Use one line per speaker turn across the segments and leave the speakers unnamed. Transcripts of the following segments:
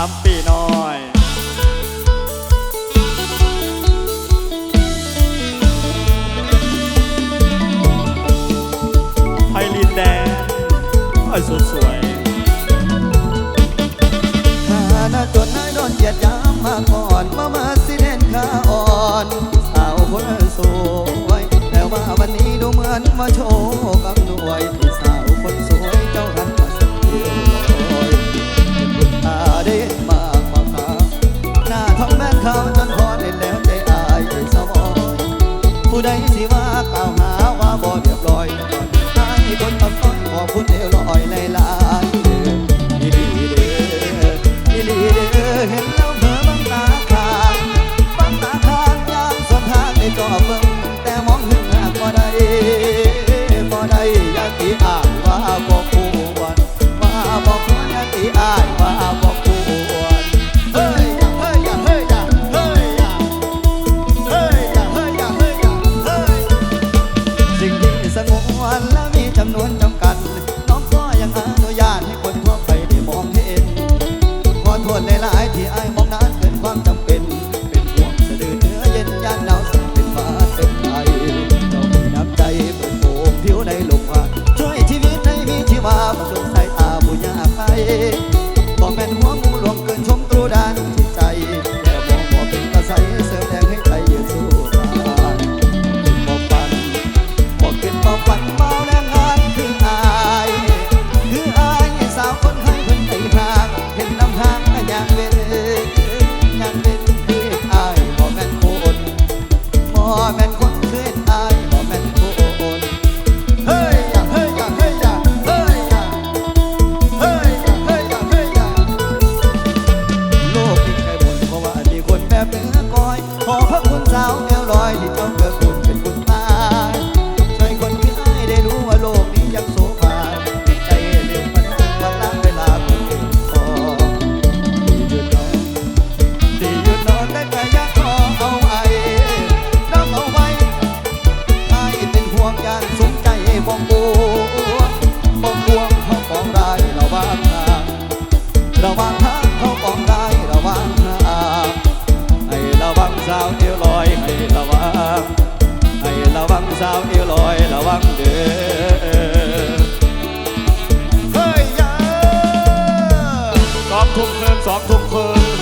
ามปีน้อย อ่า
วเอวลอยระวังเด้อเฮ้ยอยาสองทุ่มคืนสองทุ่มคืน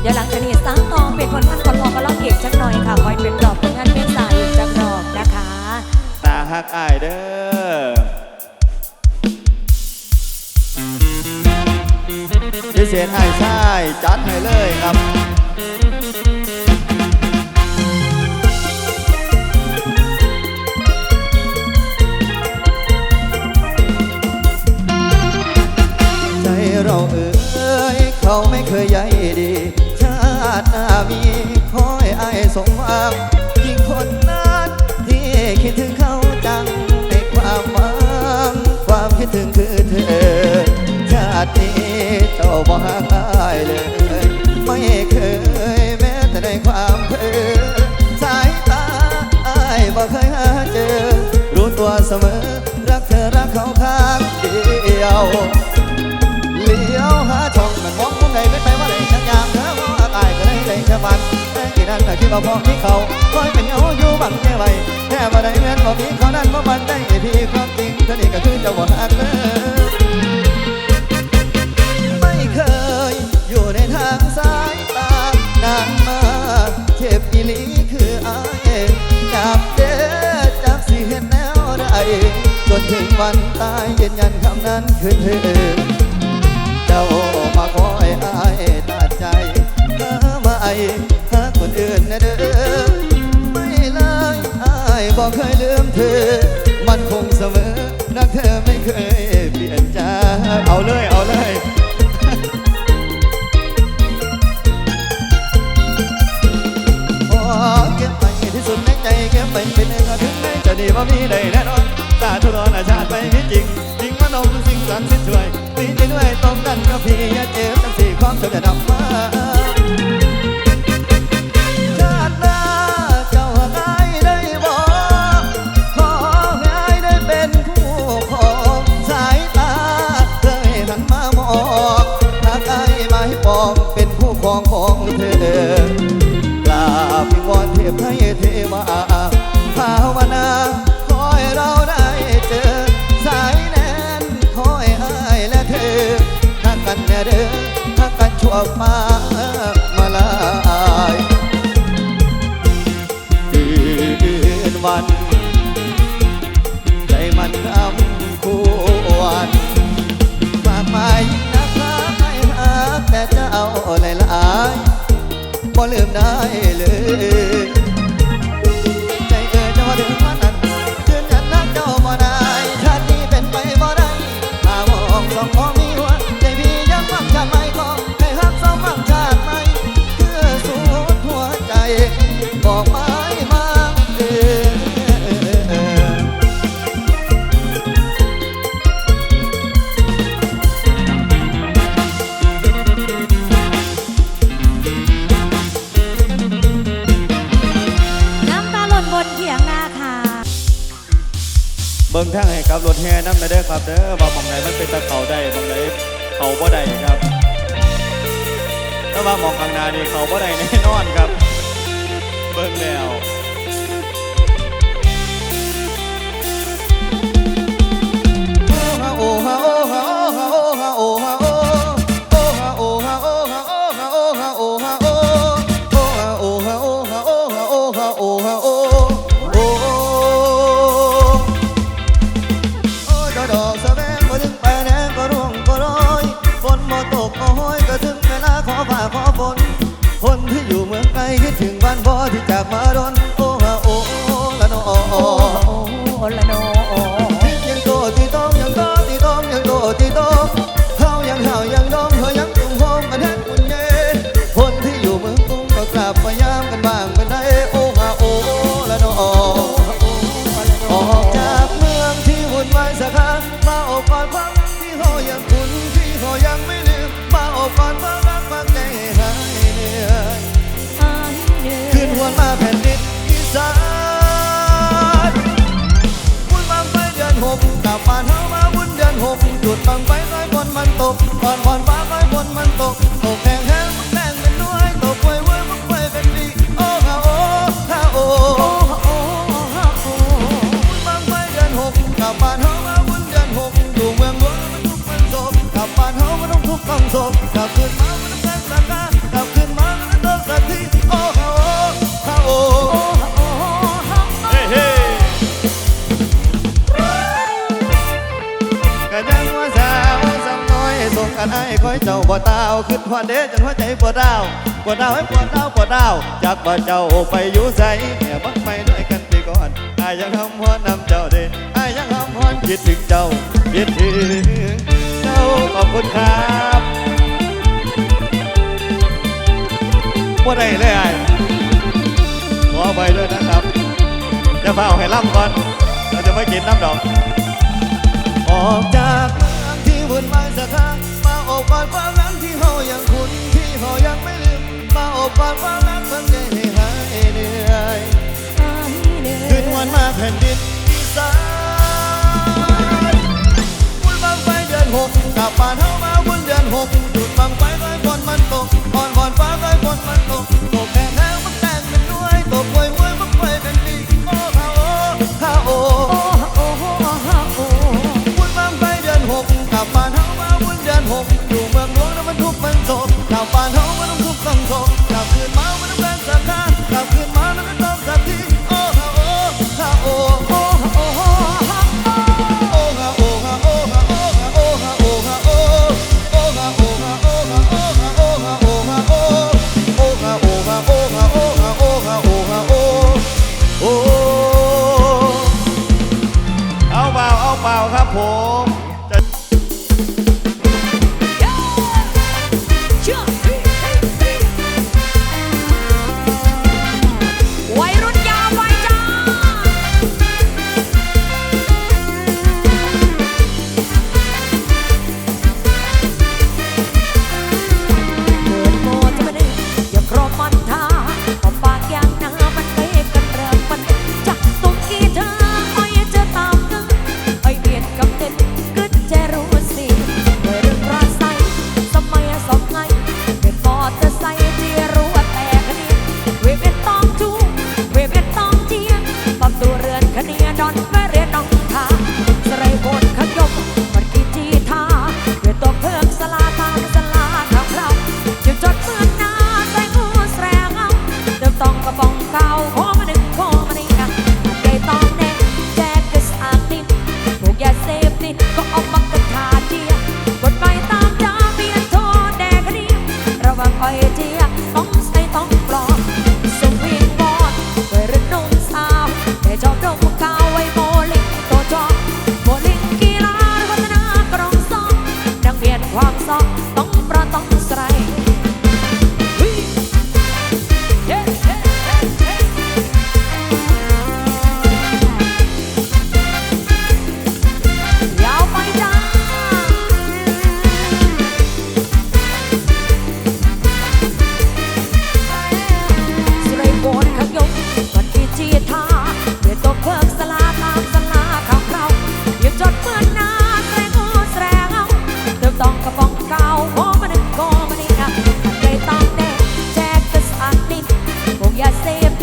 เดี๋ยวหลังจา
กนี้สร้างทองเป็นคนพันคนรอก็รอบเก็บจักหน่อยค่ะคอยเป็นรอบผลงานเป็นสายอีกจักรอบนะคะ
ตาฮักอายเด้อ พิเศษไอ้ชายจัดให้เลยครับ
ใจเราเอ่ยเขาไม่เคยใยดี ชาติหน้ามีคอยอายสมหวังยิ่งคนนั้นที่คิดถึงเขาจังในความหวังความคิดถึงคือเธอ ชาตินี้ายเลย ไม่เคยแม้แต่ในความเพ้อสายตาอายบ่เคยหาเจอ รู้ตัวเสมอ รักเธอรักเขาข้างเดียวเลี้ยวหาช่องมันมองมุมใดเป็นไปว่าไหนช่างยามเธอว่าตายก็ได้เลยแค่ฝันแต่ที่นั่นแต่ที่บ่พอมีเขาคอยเป็นเงาอยู่บังแค่ไว้แค่บ่ได้เงินบ่มีเขานั้นบ่มันได้พี่ความจริงเท่านี้ก็คือเจ้าบ่หักเลย นถึงวันตายยืนยันคำนั้นคือเธอเจ้ามาคอยอายตัดใจเธอมาไอหาคนอื่นนะเด้อไม่เลยอายบอกเคยลืมเธอ มันคงเสมอรักเธอไม่เคยเปลี่ยนใจ
เอาเลยเอาเลย
ขอเก็บไปที่สุดในใจเก็บไปเป็นเองถึงแม้จะดีว่ามีได้แน่
สุรนาชาติไปไม่จริงจริงมโนมสิ่งสันสิช่วย
ตีใจด้วยต้องดันกับพี่เจ็บตั้งสี่ความเฉลี่ยดับมาเป็นผู้ครองของเธ
อกราบวิงวอนเทพเทวาภาวนา ลืมได้เลย บิ่งทางให้
ค
รับรถแห่น้ำไม่ได้ครับเด้อว่าบางไหนมันเป็นตะเขาได้บางไหนเขาบ่ได้ครับถ้าว่ามองข้างหน้านี่เขาบ่ได้แน่นอนครับ เบิ่งแล้ว
llamaron จุดบังไฟร้อยบนมันตกก่อนพนฟ้าไร้บนมันตก อยเจ้าบ่ดาวขึ้นหัวเด้จนหัวใจบ่ดาวบ่ดาวให้บ่ดาวบ่ดาวจากบ่เจ้าไปอยู่ใสแม่บักไปด้วยกันไปก่อนอายยังทำหัวนำเจ้าเด้อายยังทำหัวคิดถึงเจ้าคิดถึงเจ้าขอบคุณครับบ่ได้เลยไอ้ขอไปด้วยนะครับจะเฝ้าให้ล่ำก่อนเราจะไม่กินน้ำดอกออกจากเมืองที่วุ่นวายสักครั้ง อบปานควานั้
น
ที่เฮา
ย่างคุ้นที่เฮายังไม่ลืมมาอบปานควานั้นมันจะให้หายเหนื่อยคืนวันมาแผ่นดินอีสาน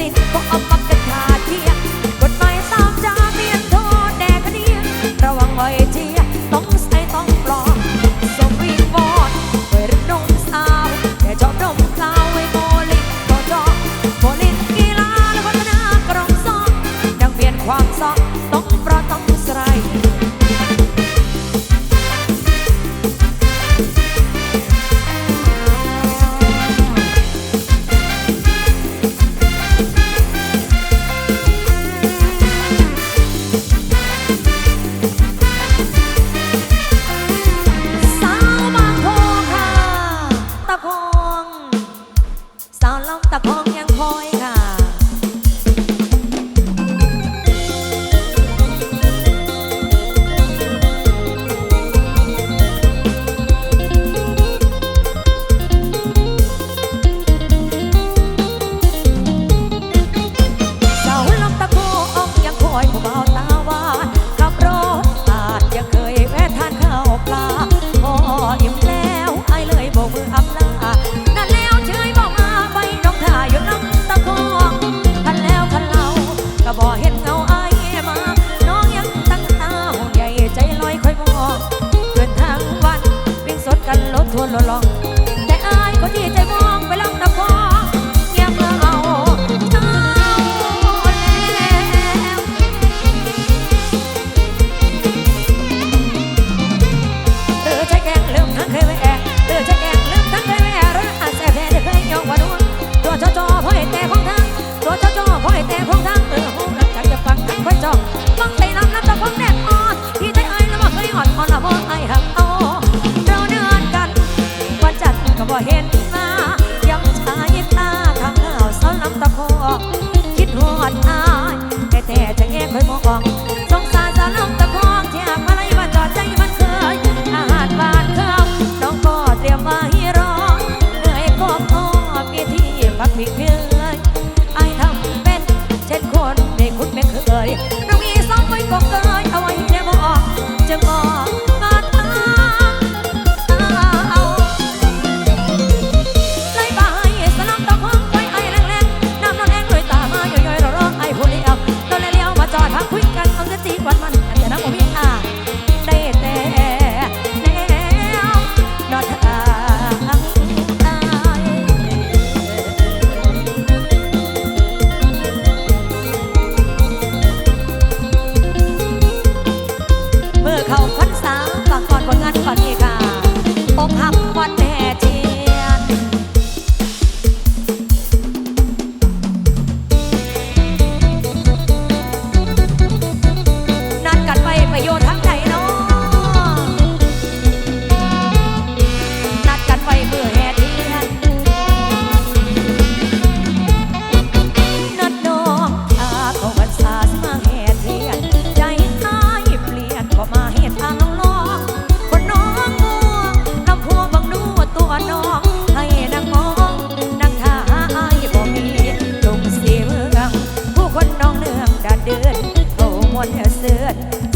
าเส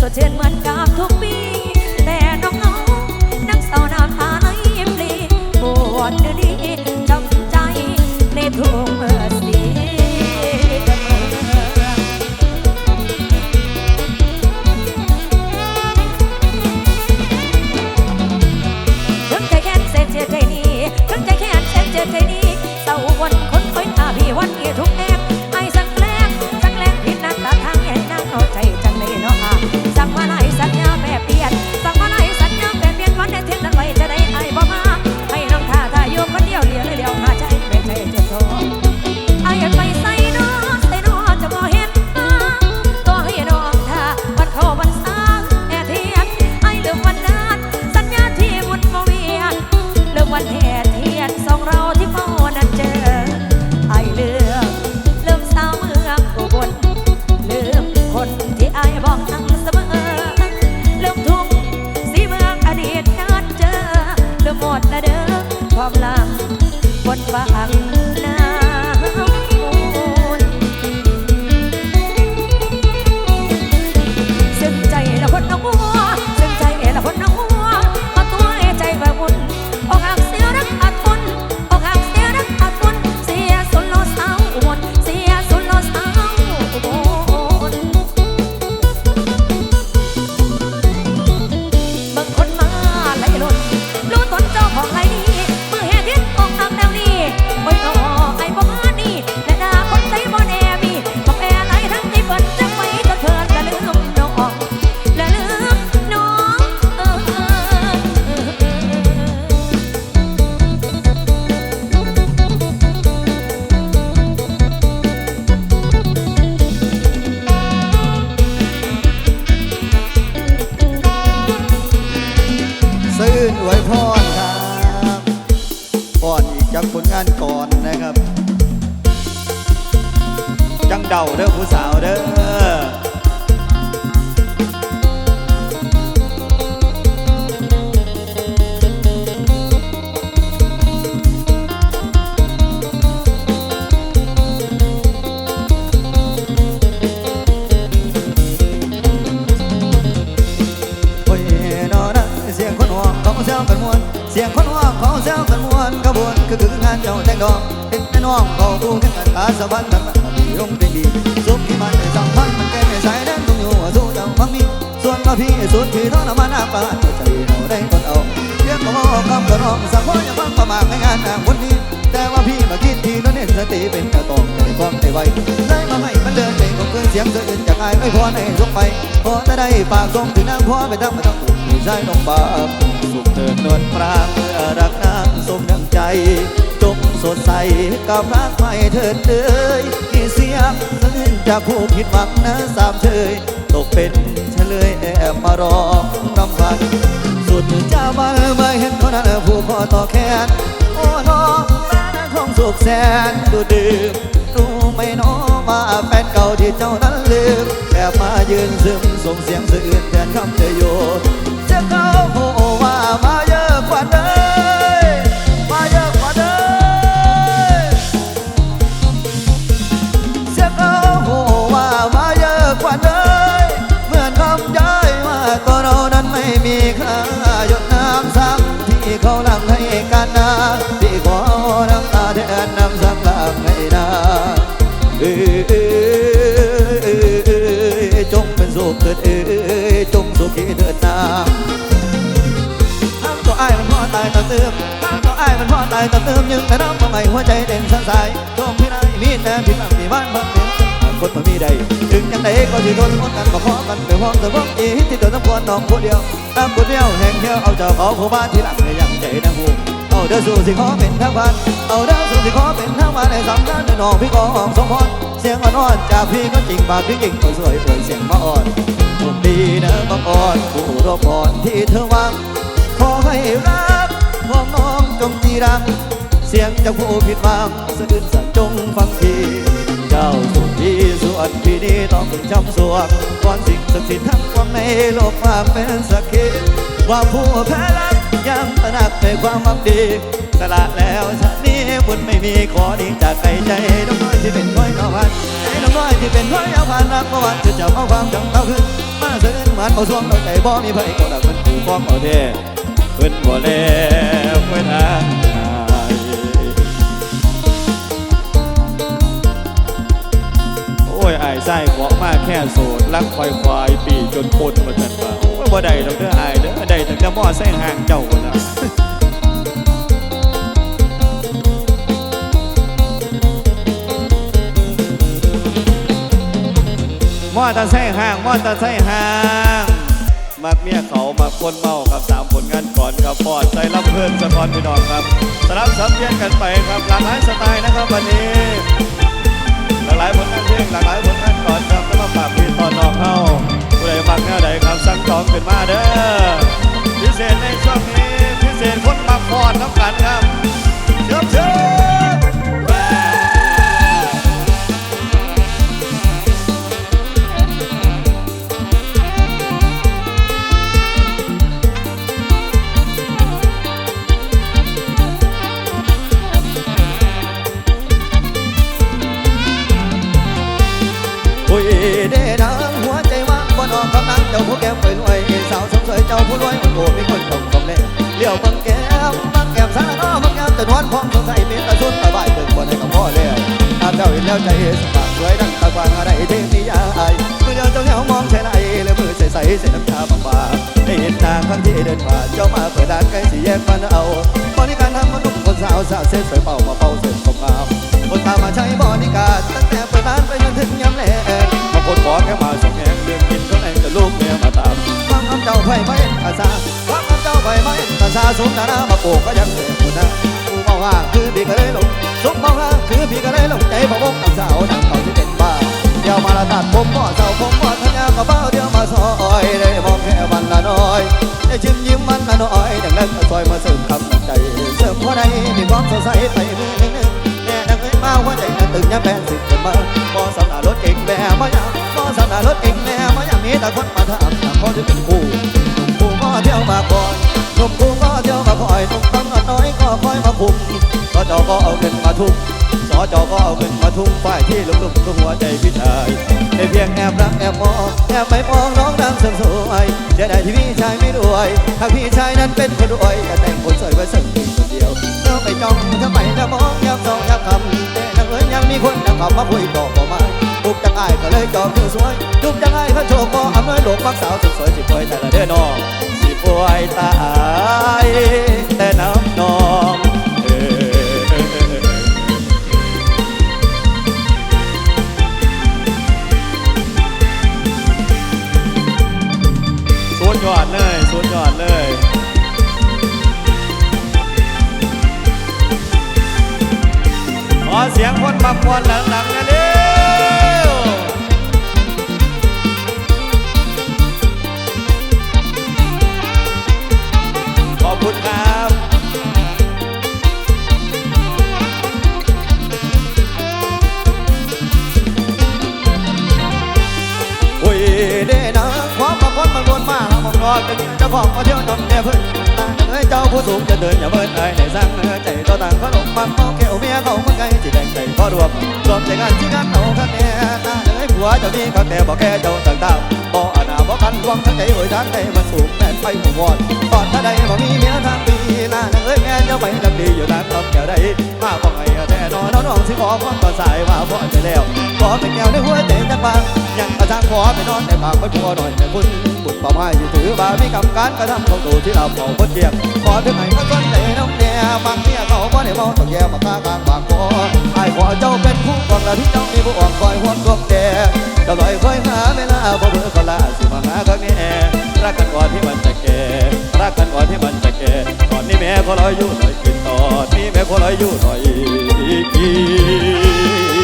อนสดชื่นเหมือน
คนห่วงเขาแซวกันมวนเสียงคนห่วงเขาแซวกันมวนขบวนคือคืองานเจ้าแต่งดอกเด็กน้องเขาดูแข่งกันตาสะบันกันดีลงเป็นดีสุขที่มันได้สัมพันธ์มันแก่สายแดนต้องอยู่สู้เจ้าฟังมีส่วนมาพี่สุดที่ทรมานอาปานใจเราได้คนเอาเรียกก็บอกคำกระร้องสักคนอย่าฟังประมาทในงานนางคนนี้แต่ว่าพี่มาคิดทีนั้นเน้นสติเป็นกระตองใจความใจไวได้มาให้มันเดินไปก็เกินเสียงสะอื่นจากอายไม่พอในลงไปพอจะได้ปากส่งถึงนางพ่อไปทั้งมาทั้ง ใช่น้องบาปสุขเถิดนวลพรางเมื่อรักนางสมดังใจ จงสดใสกับรักใหม่เถิดเอ่ยนี่เสียงสะอื้นจากผู้ผิดหวังนะสามเชยตกเป็นเฉลยแอบมาร้อรำพันสุดเจ้ามาเมื่อเห็นคนนั้นผู้คอต่อแขนโอ้น้องแม่นั้นคงสุขแสนดูดื่มรู้ไหมน้องมาแฟนเก่าที่เจ้านั้นลืมแอบมายืนซึมส่งเสียงสะอื้นแทนคำเธอโยายมันพอตายตะเติมยังแต่น้ำมาใหม่หัวใจเด่นสันสายชมพี่นายมีแต่พี่น้ำมีบ้านพักเดียวคนมันมีใดถึงยังไงก็สิทนคนกันก็ขอกันไปห้องแต่พวกอีที่ตัวน้ำควรน้องผู้เดียวตามผู้เดียวแห่งเดียวเอาเจ้าของผู้บ้านที่หลังในยังใจนะหูเอาเด้อสู่สิขอเป็นทางบ้านเอาเด้อสู่สิขอเป็นทางบ้านในสำคัญในน้องพี่กองสมพรเสียงอ่อนๆจากพี่ก็จริงปากที่จริงก็สวยเปิดเสียงมาอ่อนผมดีนะบังอ่อนผู้รบพรที่เธอวางขอให้รักของน้อง จงจีรัง เสียงจากผู้ผิดหวังสะอื้นสัจงฟังทีเจ้าสุขที่ส่วนพี่นี้ต้องจำสวงก่อนสิ่งศักดิ์สิทธิ์ทั้งปวงในโลกความเป็นสักขีว่าผู้แพ้รักยังตระหนักในความหวังดี สละแล้วชาตินี้บุญไม่มีขอดีจากใจใจน้องน้อยที่เป็นน้อยนอพันใจน้องน้อยที่เป็นน้อยเอาผ่านรักเมื่อวานจะจับเอาความจำเต้าขึ้นมาเสด็จมันเอาสวงเอาใจบ่มีไผก็ดักมันผู้ฟ้องเอาเด้
เพิ่นบ่แล้วเพิ่นทางไหนโอ้ยอายไส้ขวมาแค่โสดรักควายควายปีจนคนมาทันว่าโอ้ยบ่ได้ดอกเด้ออายเด้อได้ตั้งแต่มอแซงห่างเจ้าคนละมอเตอร์ไซค์ห่างมอเตอร์ไซค์ห่าง มักเมียเขามักคนเมาครับสามผลงานก่อนครับปอดใจรับเพื่อนสะพอนพี่น้องครับสลับสับเปลี่ยนกันไปครับหลากหลายสไตล์นะครับวันนี้ หลากหลายผลงานเพลงหลากหลายผลงานก่อนครับแล้วมาฝากพี่ตอนน้องเข้าผู้ใดมักแนวใดครับสั่งจองขึ้นมาเด้อพิเศษในช่วงนี้พิเศษคนมักพอดน้ำกันครับเชิญเชิญ
เจ้าผู้แก้มไปรวยสาวสมสวยเจ้าผู้รวยมันโง่มีคนต้องต้องเล่นเลี้ยวบังแก้มบังแก้มสารน้อบังแก้มแต่นวลพร้อมสงสัยเป็นตะชุนตะบายเบิ่งบ่ได้กับพ่อแล้วตาเจ้าเห็นแล้วใจสบายสวยดังตะวางอะไรเทมียายมือเดียวเจ้าเหงามองใช่ไรแล้วมือใสใสใส่น้ำตาบางๆได้เห็นนางครั้งที่เดินผ่านเจ้ามาเปิดร้านใกล้สี่แยกฟันเอาบริการทำมันนุ่มคนสาวสาวเส้นสวยเป่ามาเป่าเส้นของเอาคนตามมาใช้บริการตั้งแต่เปิดร้านไปจนถึงยามแลง
บางคนขอแค่มาสองแงเรื่องกินก็ ลูกเมียมาตาม
ความคำเจ้าไฟไม่อาซาความคำเจ้าไฟไม่อาซาสุนทรามาโปกก็ยังเสียคุณนะกูเมาห่าคือพี่ก็เลยหลงสุกเมาห่าคือพี่ก็เลยหลงใจพะวงน้ำสาวน้ำเขาที่เป็นบ้าเดี๋ยวมาละตัดผมบ่เศร้าผมบ่ทัญญาก็เบ้าเดี๋ยวมาซอยได้มองแค่วันละน้อยได้ชิมยิ้มวันละน้อยดังแล้วก็ซอยมาเสริมคำใจเสริมหัวใจมีความสดใสไปมือหนึ่งแน่นังเอ้ยมาหัวใจตึงยังแบนสิบคนมาบ่สำนักรถเก่งแม่มายางบ่ สำนักรถเก่งแม่มาอยางมีแต่คนมาถามถามคนที่เป็นคู่หนุ่มคู่ก็เที่ยวมาก่อนหนุ่มคู่ก็เที่ยวมาคอยหนุ่มตั้งน้อยก็คอยมาคุมก็จอก็เอาเงินมาทุ่มสอจอก็เอาเงินมาทุ่มฝ่ายที่ลุกๆก็หัวใจพี่ชายได้เพียงแอบรักแอบมองแอบไม่มองน้องนางเสริมสวยเสียดายที่พี่ชายไม่รวยหากพี่ชายนั้นเป็นคนรวยจะแต่งคนสวยไว้สักคนเดียวเธอไม่จ้องทำไมจะมอง ย้ำสองย้ำคำแต่นังเอ้ยยังมีคนนังขับมาคุยต่อต่อมาทุกจังไอ้ก็เลยจอมมือสวยทุกจังไอ้เขาโชว์ก็อำนวยหลงมักสาวสุดสวยสิป่วยแต่ละเด้อน้องสิป่วยตา
หัว
เจะมีก็แต่บอกแค่เจ้าต่างๆบ่อาณาบ่กันรวมทั้งใจโอยทางใจมันสูงแม่ไปหมู่วอดตอนถ้าใดบ่มีเมียทางปีนางเอ้ยแม่เจ้าไปดังดีอยู่นางต้องแก้วใดมาบ่ไงแต่นอนน้องสิขอความต่อสายว่าพอจะแล้วขอเป็นแก้วในหัวใจจังบางยังกระทั่งขอไปนอนในปากไปพัวหน่อยแต่คุณบุญป่าไม้ที่ถือบามีกรรมการกระทำของตัวที่เราเผาพ้นเกียบขอถึงไหนก็ต้นเลยน้อง บางเนี่ยเขาบ่ได้เมาต้องแย่มาฆ่ากลางบางคอไอ้ขอเจ้าเป็นผู้กองละที่เจ้ามีผู้อ่อนคอยหวนดวงแดเจ้าลอยคอยหาเวลาบ่เบื่อก็ลาสิมาหาครั้งนี้รักกันก่อนที่มันจะแก่รักกันก่อนที่มันจะแก่ตอนนี้แม่ขอรอยอยู่หน่อยกินตอนนี้แม่ขอรอยอยู่หน่อยอีเ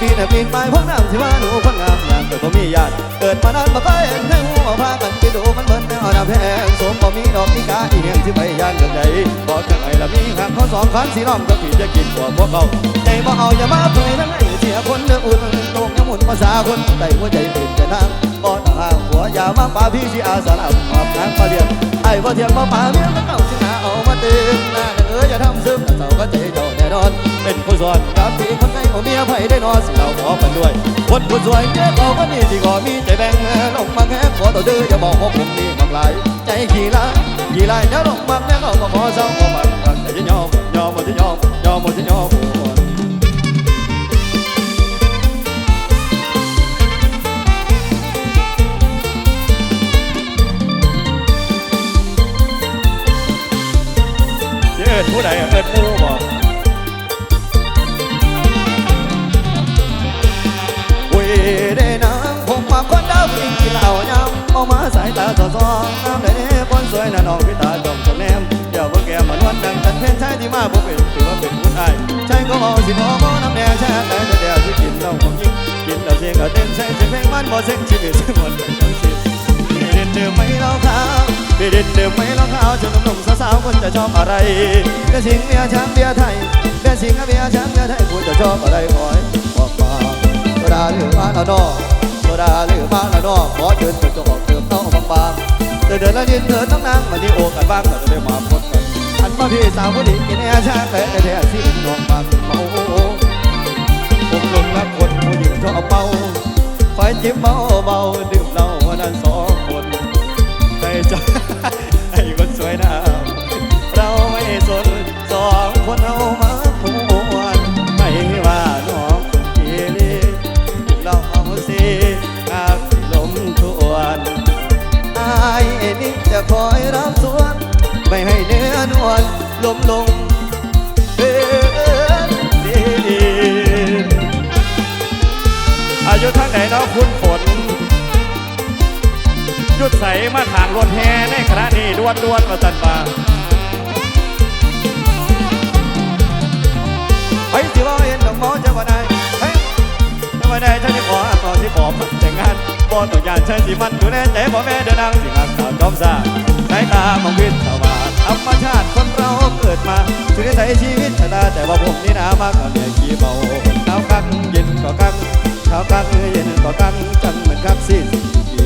ปีน่ะปีนไปพวกน้ำสิว่าหนูคนงามอย่างเกิดบ่มีญาติเกิดมานานบ่เคยเห็นให้หูมาพากันไปดูมันเหมือนแนวน้ำแพงสมบ่มีดอกมีกาอีเหียงสิไปย่างเกิดใดบอกจังไงละมีหักเขาสองคันสีน้องก็ผีจะกินกว่าพวกเขาใจบ่เอาอย่ามาเผยทั้งไอ้เสียคนเดืออุ่นโลกยังหมุนภาษาคนใจหัวใจติดแต่ทางบ่ต่างหาหัวอย่ามาป่าพี่สิอาสาลับขอบทางมาเรียน ไอ้บ่เทียมบ่ป่าเมียมันเก่าสิหาเอามาเตือนหน้าเด้ออย่าทำซึมแต่เจ้าก็ใจเจ้าแน่นอน เป็นผู้สอนกับที่คนไข้ของเมียไผได้นอนสิเราขอกันด้วย คนผู้สวยเจ๊บอกว่านี่ที่ขอมีใจแบ่งลงมาแค่ขอตัวเด้ออย่าบอกว่าผมนี่มักหลายใจขี้ละขี้ลายเดี๋ยวลงมาแม่เขาก็ขอเศร้าขอบันกันแต่จะยอมยอมหมดจะยอมยอมหมดจะยอม ผู้ใดเอิดผู้บอกอุ้ยได้น้ำผมมาคนดาวผู้หญิงกินเหล้าย้ำเอามาสายตาสอซองน้ำได้คนสวยน่ะน้องพิตาจงจงแนมเดี๋ยวพวกแกมันวันดังจันเพนชายที่มาผมเป็นถือว่าเป็นผู้ชายชายก็เอาสิพอมอน้ำแดงแช่แต่เดียวที่กินเหล้าของยิ่งกินแล้วเสียงก็เต้นใส่เสียงเพลงมันบ่เซ็งชีวิตเสมวนเป็นจังสิพี่เด่นเดิมไม่เล่าขาว พี่เด่นเดิมไม่เล่าขาวจนหนุ่มสาวๆคนจะชอบอะไรเบียร์สิงเบียร์ช้างเบียร์ไทยเบียร์สิงกับเบียร์ช้างเบียร์ไทยคุณจะชอบอะไรคอยบอกมาโซดาหรือมาละนอโซดาหรือมาละนอขอเชิญตัวจะออกเติมเต้าบางบางๆเดินเดินแล้วยืนเดินทั้งนางมาที่โอกันบ้างก็จะได้มาพบกันอันมาพี่สาวผู้ดีกินแอร์ช่างแต่แต่แต่ที่เป็นน้องมาเมาผมลงรักคนผู้หญิงชอบเมาคอยจิ้มเมาเบาดื่มเหล้า ลลมลงเป็นดีอายุทางไหนเนาะคุณฝนยุดใสมาขางรถแห่ในขณะนี้ดวนด้วนมาสันมาเฮ้ยสิว่าเห็นดอกมอจะว่าไหนเฮ้ยมื่อใดฉันจะขอต่อที่ขอแต่งงานบ่ต้องยานฉันสิมันดูแลใจพ่อแม่เดินนางสิหักสาวจอมสร้างสายตามองวิทย์สว กิดมาถึงใช้ชีวิตชะตาแต่ว่าผมนี่นามากกว่าเนี่ยขี้เมาเช้ากังเย็นก็กังเช้ากังเย็นก็กังจังเหมือนกักสิ้นปี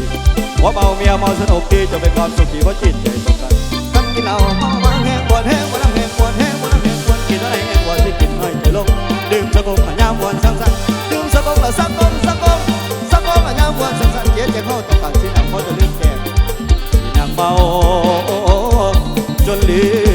หัวเมาเมียเมาสนุกดีจะเป็นความสุขที่ว่าจิตใจตรงกัน
กันกินเหล้าเมามาแห้งปวดแห้งปวดแห้งปวดแห้งปวดแห้งปวดกินอะไรแห้งปวดที่กินให้ใจลงดื่มสะกงอะยามวนสั่งสั่นดื่มสะกงละสักกงสักกงสักกงอะยามวนสั่งสั่นเย็นใจเข้าต้องการสิน้ำเขาจะลืมแก่
นางเมาจนลืม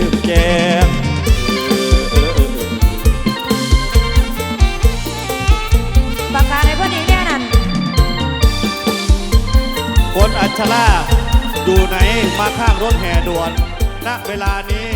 ชลาอยู่ไหนมาข้างรถแห่ด่วน ณ เวลานี้